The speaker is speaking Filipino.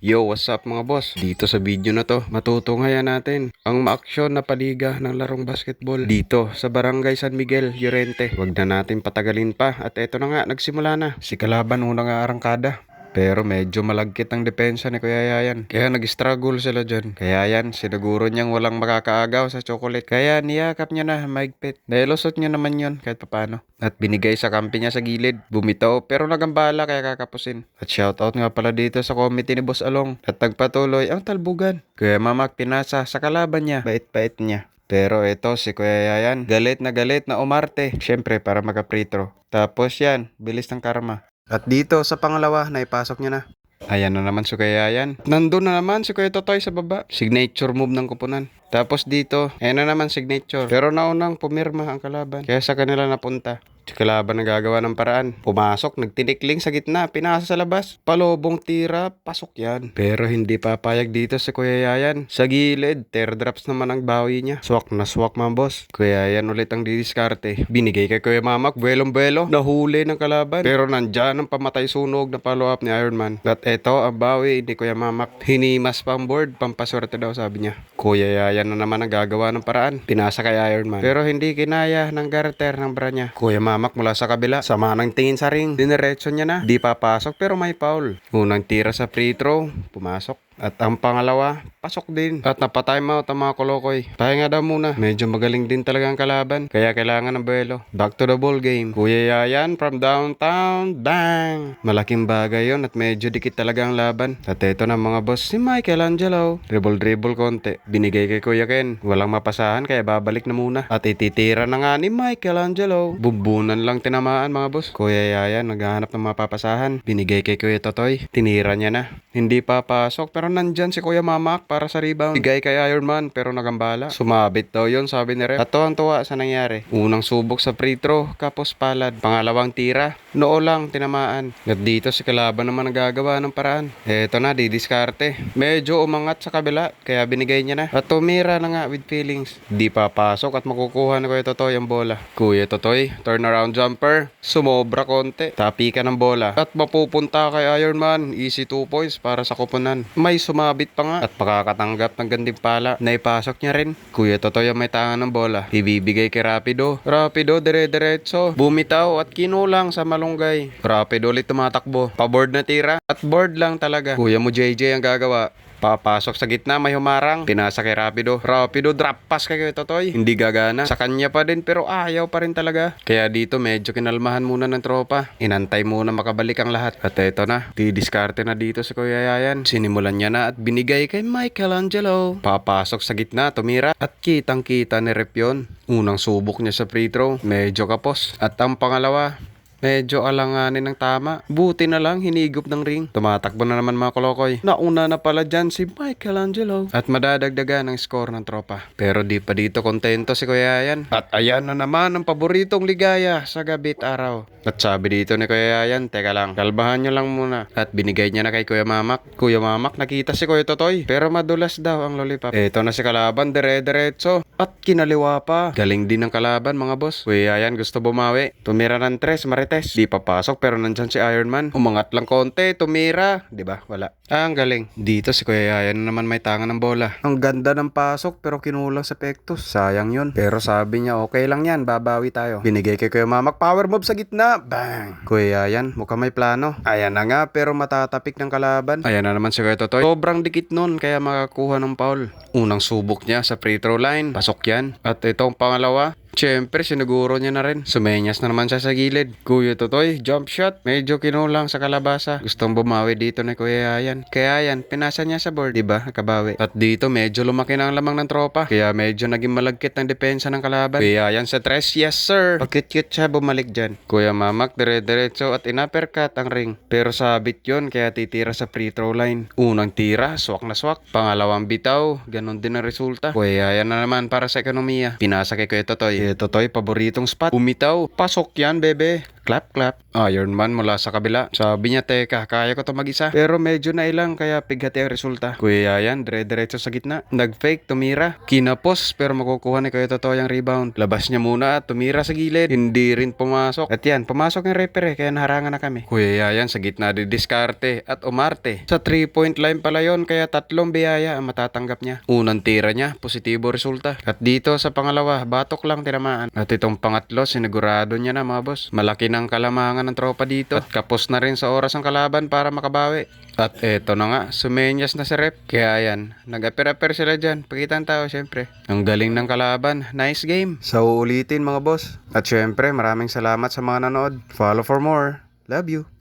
Yo, what's up mga boss? Dito sa video na to, matutunghayan natin ang maaksyon na paliga ng larong basketball dito sa Barangay San Miguel, Llorente. Huwag na natin patagalin pa at eto na nga, nagsimula na. Si Kalaban unang arangkada. Pero medyo malagkit ang depensa ni Kuya Yayan. Kaya nag-struggle sila dyan. Kaya yan, siniguro niyang walang makakaagaw sa chocolate. Kaya niyakap niya na maigpit. Nailosot niya naman yon kahit papano. At binigay sa kampi niya sa gilid. Bumitaw pero nagambala kaya kakapusin. At shoutout nga pala dito sa committee ni Boss Along. At nagpatuloy ang talbugan. Kuya Mamak pinasa sa kalaban niya. Bait-bait niya. Pero ito si Kuya Yayan, galit na galit na umarte. Siyempre para magka-pritro. Tapos yan, bilis ng karma. At dito sa pangalawa, naipasok niya na. Ayan na naman si Kuya Yayan. Nandun na naman si Kuya Totoy sa baba. Signature move ng kupunan. Tapos dito, ayan na naman signature. Pero naunang pumirma ang kalaban. Kaya sa kanila napunta. Si kalaban nagagawa ng paraan. Pumasok, nagtinikling sa gitna, pinasa sa labas. Palobong tira, pasok yan. Pero hindi papayag dito si Kuya Yayan. Sa gilid, teardrops naman ang bawi niya. Swak na swak mga boss. Kuya Yayan ulit ang didiskarte. Binigay kay Kuya Mamak, buwelong-buwelo. Nahuli ng kalaban. Pero nandyan ang pamatay sunog na follow-up ni Iron Man. At eto ang bawi ni Kuya Mamak. Hinimas pa ang board, pampaswerte daw sabi niya. Kuya Yayan na naman ang gagawa ng paraan. Pinasa kay Iron Man. Pero hindi kinaya ng garter ng bra niya. Kuya Mamak mula sa kabila. Sama ng tingin sa ring. Dinerecho niya na. Di papasok pero may foul. Unang tira sa free throw. Pumasok. At ang pangalawa, pasok din. At napatime out ang mga kolokoy. Pahinga daw muna. Medyo magaling din talaga ang kalaban. Kaya kailangan ng buwelo. Back to the ball game. Kuya Yayan from downtown. Bang! Malaking bagay yon at medyo dikit talaga ang laban. At eto na mga boss, si Michelangelo. Dribble-dribble konti. Binigay kay Kuya Ken. Walang mapasahan kaya babalik na muna. At ititira na nga ni Michelangelo. Bumbunan lang tinamaan mga boss. Kuya Yayan naghahanap ng mapapasahan. Binigay kay Kuya Totoy. Tinira niya na. Hindi papasok pero nandyan si Kuya Mamak para sa rebound. Bigay kay Iron Man pero nagambala. Sumabit daw yon sabi ni Rep. At tuwa sa nangyari. Unang subok sa free throw, kapos palad. Pangalawang tira, noo lang tinamaan. At dito si Kalaban naman nagagawa ng paraan. Eto na, didiskarte. Medyo umangat sa kabila, kaya binigay niya na. At tumira na nga with feelings. Di papasok at makukuha na Kuya Totoy ang bola. Kuya Totoy, turnaround jumper. Sumobra konti. Tapi ka ng bola. At mapupunta kay Iron Man. Easy 2 points para sa kupunan. May sumabit pa nga at pakakatanggap ng ganding pala. Naipasok niya rin. Kuya Totoy ang may tangan ng bola. Ibibigay kay Rapido. Rapido dire-diretso. Bumitaw at kinulang sa malunggay. Rapido ulit tumatakbo. Paboard na tira. At board lang talaga. Kuya mo JJ ang gagawa. Papasok sa gitna, may humarang. Pinasa kay Rapido. Rapido, drop pass kay Kuya Totoy. Hindi gagana. Sa kanya pa din, pero ayaw pa rin talaga. Kaya dito, medyo kinalmahan muna ng tropa. Inantay muna makabalik ang lahat. At eto na, didiskarte na dito si Kuya Yayan. Sinimulan niya na at binigay kay Michelangelo. Papasok sa gitna, tumira. At kitang-kita ni Rep yun. Unang subok niya sa free throw, medyo kapos. At ang pangalawa, Medyo alanganin ng tama. Buti na lang hinigop ng ring. Tumatakbo na naman mga kolokoy. Nauna na pala dyan si Michelangelo. At madadagdagan ang score ng tropa. Pero di pa dito kontento si Kuya Yayan. At ayan na naman ang paboritong ligaya sa gabit araw. At sabi dito ni Kuya Yayan, teka lang, kalbahan nyo lang muna. At binigay niya na kay Kuya Mamak. Kuya Mamak nakita si Kuya Totoy. Pero madulas daw ang lollipop. Eto na si kalaban, dire-diretso. At kinaliwa pa. Galing din ng kalaban mga boss. Kuya Yayan gusto bumawi. Tumira ng tres, marites. Di papasok pero nandyan si Iron Man. Umangat lang konti, tumira. Di ba? Wala. Ah, ang galing. Dito si Kuya Yayan na naman may tangan ng bola. Ang ganda ng pasok pero kinulang sa pektos. Sayang yun. Pero sabi niya okay lang yan, babawi tayo. Binigay kay Kuya Mamak, power move sa gitna. Bang! Kuya Yayan, mukhang may plano. Ayan na nga pero matatapik ng kalaban. Ayan na naman si Kuya Totoy. Sobrang dikit nun kaya makakuha ng foul. Unang subok niya sa free throw line. Pasok yan. At itong pangalawa, Siyempre, siniguro niya na rin. Sumenyas na naman siya sa gilid. Kuya Totoy, jump shot. Medyo kinulang sa kalabasa. Gustong bumawi dito ni Kuya Yayan. Kaya yan, pinasa niya sa board, diba? Nakabawi. At dito, medyo lumaki na ang lamang ng tropa. Kaya medyo naging malagkit ng depensa ng kalaban. Kuya Yayan sa tres, yes sir. Pagkit-kit siya, bumalik dyan. Kuya Mamak, dire-diretso at inuppercut ang ring. Pero sabit yon kaya titira sa free throw line. Unang tira, swak na swak. Pangalawang bitaw, ganun din ang resulta. Kuya Yayan na naman para sa ekonomiya. Pinasa kay Kuya Totoy. Kuya Totoy, paboritong spot. Umitaw, pasok yan, bebe. Clap, clap. Iron Man mula sa kabila. Sabi niya, teka, kaya ko to mag-isa. Pero medyo nailang, kaya pighati ang resulta. Kuya yan, dire-diretso sa gitna. Nag-fake, tumira. Kinapos, pero makukuha ni Kuya Totoo yung rebound. Labas niya muna at tumira sa gilid. Hindi rin pumasok. At yan, pumasok yung referee, kaya naharangan na kami. Kuya yan, sa gitna di diskarte at umarte. Sa 3-point line pala yon, kaya tatlong biyaya ang matatanggap niya. Unang tira niya, positibo resulta. At dito sa pangalawa, batok lang tinamaan. At itong pangatlo, sinigurado niya na mga boss. Malaki ng kalamangan ng tropa dito. At kapos na rin sa oras ang kalaban para makabawi. At eto na nga, sumenyas na si Rep. Kaya yan, nag-apir-apir sila dyan. Pakitan tao syempre. Ang galing ng kalaban. Nice game. Sa uulitin mga boss. At syempre, maraming salamat sa mga nanood. Follow for more. Love you.